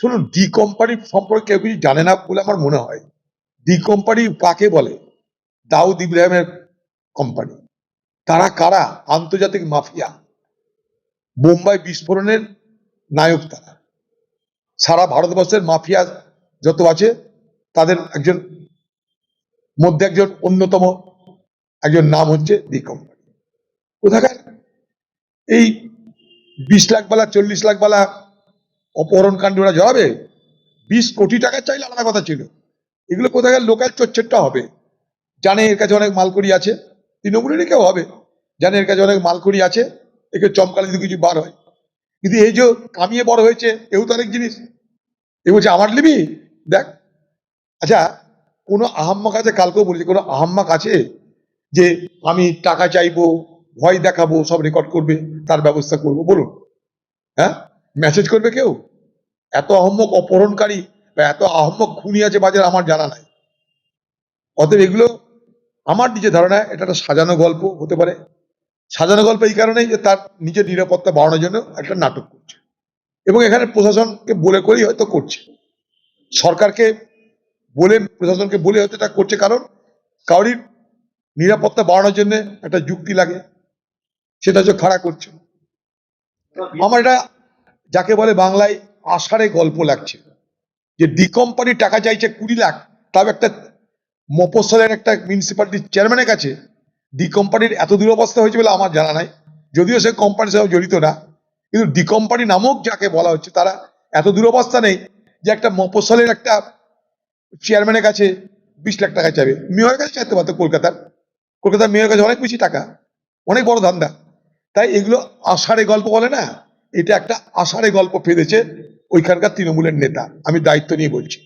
শুনুন D company সম্পর্কে কেউ কিছু জানে না বলে আমার মনে হয়। ডি কোম্পানি কাকে বলে? দাউদ ইব্রাহিমের কোম্পানি তারা কারা? আন্তর্জাতিক মাফিয়া। বোম্বাই বিস্ফোরণের নায়ক তারা। সারা ভারতবর্ষের মাফিয়া যত আছে, তাদের একজন, মধ্যে একজন অন্যতম একজন নাম হচ্ছে ডি কোম্পানি কোথাকার? এই বিশ লাখ বালা, চল্লিশ লাখ বালা অপহরণ কাণ্ড ওরা জড়াবে বিশ কোটি টাকা চাইলে আলাদা কথা ছিল। এগুলো কোথাকার লোকাল চচ্চরটা হবে? জানে এর কাছে অনেক মালকড়ি আছে? তৃণমূলেরই কেউ হবে? জানে এর কাছে অনেক মালকড়ি আছে? একে চমকালে যদি কিছু বার হয়। কিন্তু এই যে কামিয়ে বড় হয়েছে, এও তো অনেক জিনিস। এ বলছে, আমার লিবি? দেখ। আচ্ছা কোনো আহাম্মক কাছে কালকেও বলেছে, কোনো আহাম্মা কাছে যে আমি টাকা চাইব, ভয় দেখাবো, সব রেকর্ড করবে, তার ব্যবস্থা করব? বলুন। হ্যাঁ? মেসেজ করবে কেউ? এত আহম্মক অপহরণকারী বা এত আহম্মক খুনি আছে বাজার আমার জানা নাই। অতএব এগুলো আমার নিজের ধারণা, এটা একটা সাজানো গল্প হতে পারে। সাজানো গল্প এই কারণেই যে তার নিজের নিরাপত্তা বাড়ানোর জন্য একটা নাটক করছে। এবং এখানে প্রশাসনকে বলে করেই হয়তো করছে। সরকারকে বলে, প্রশাসনকে বলে হয়তো এটা করছে কারণ কাউরির নিরাপত্তা বাড়ানোর জন্য একটা যুক্তি লাগে। সেটা হচ্ছে খাড়া করছে। আমার এটা যাকে বলে বাংলায় আষাঢ়ে গল্প লাগছে। যে ডি কোম্পানি টাকা চাইছে কুড়ি লাখ, তাও একটা মফস্বলের একটা মিউনিসিপালিটির চেয়ারম্যানের কাছে ডি কোম্পানির এত দুরবস্থা হয়েছে বলে আমার জানা নাই। যদিও সে কোম্পানির সাথে জড়িত না, কিন্তু ডি কোম্পানি নামক যাকে বলা হচ্ছে, তারা এত দুরবস্থা নেই যে একটা মফস্বলের একটা চেয়ারম্যানের কাছে বিশ লাখ টাকা চাইবে। মেয়রের কাছে চাইতে পারতো কলকাতার। কলকাতার মেয়রের কাছে অনেক বেশি টাকা, অনেক বড় ধান্দা। তাই এগুলো আষাঢ়ে গল্প বলে না, এটা একটা আষাঢ়ে গল্প ফেলেছে। ওইখানকার তৃণমূলের নেতা আমি দায়িত্ব নিয়ে বলছি।